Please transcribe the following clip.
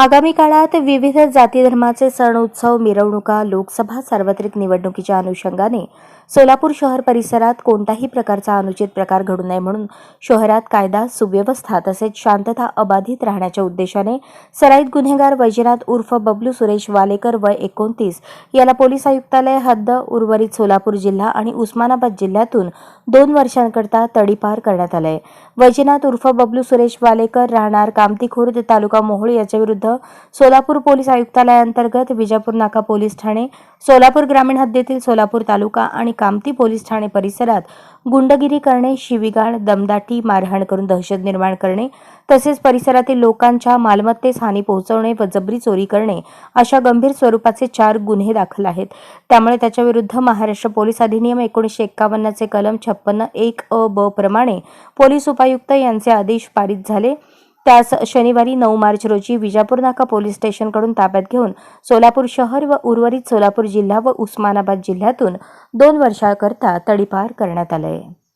आगामी काळात विविध जाती धर्माचे सण उत्सव मिरवणुका लोकसभा सार्वत्रिक निवडणुकीच्या अनुषंगाने सोलापूर शहर परिसरात कोणताही प्रकारचा अनुचित प्रकार घडू नये म्हणून शहरात कायदा सुव्यवस्था तसेच शांतता अबाधित राहण्याच्या उद्देशाने सराईत गुन्हेगार वैजनाथ उर्फ बबलू सुरेश वालेकर वय एकोणतीस याला पोलीस आयुक्तालय हद्द उर्वरित सोलापूर जिल्हा आणि उस्मानाबाद जिल्ह्यातून दोन वर्षांकरता तडीपार करण्यात आलंय. वैजनाथ उर्फ बबलू सुरेश वालेकर राहणार कामती खुर्द तालुका मोहोळ याच्याविरुद्ध सोलापूर पोलीस आयुक्तालयाअंतर्गत विजापूर नाका पोलीस ठाणे सोलापूर ग्रामीण हद्दीतील सोलापूर तालुका आणि कामती पोलीस ठाणे परिसरात गुंडगिरी करणे शिवीगाळ दमदाटी मारहाण करून दहशत निर्माण करणे तसेच परिसरातील लोकांच्या मालमत्तेस हानी पोहोचवणे व जबरी चोरी करणे अशा गंभीर स्वरूपाचे चार गुन्हे दाखल आहेत. त्यामुळे त्याच्याविरुद्ध महाराष्ट्र पोलीस अधिनियम एकोणीसशे एक्कावन्नचे कलम छप्पन्न एक अ ब प्रमाणे पोलीस उपायुक्त यांचे आदेश पारित झाले. त्यास शनिवारी नऊ मार्च रोजी विजापूर नाका पोलीस स्टेशनकडून ताब्यात घेऊन सोलापूर शहर व उर्वरित सोलापूर जिल्हा व उस्मानाबाद जिल्ह्यातून दोन वर्षाकरता तडीपार करण्यात आलं आहे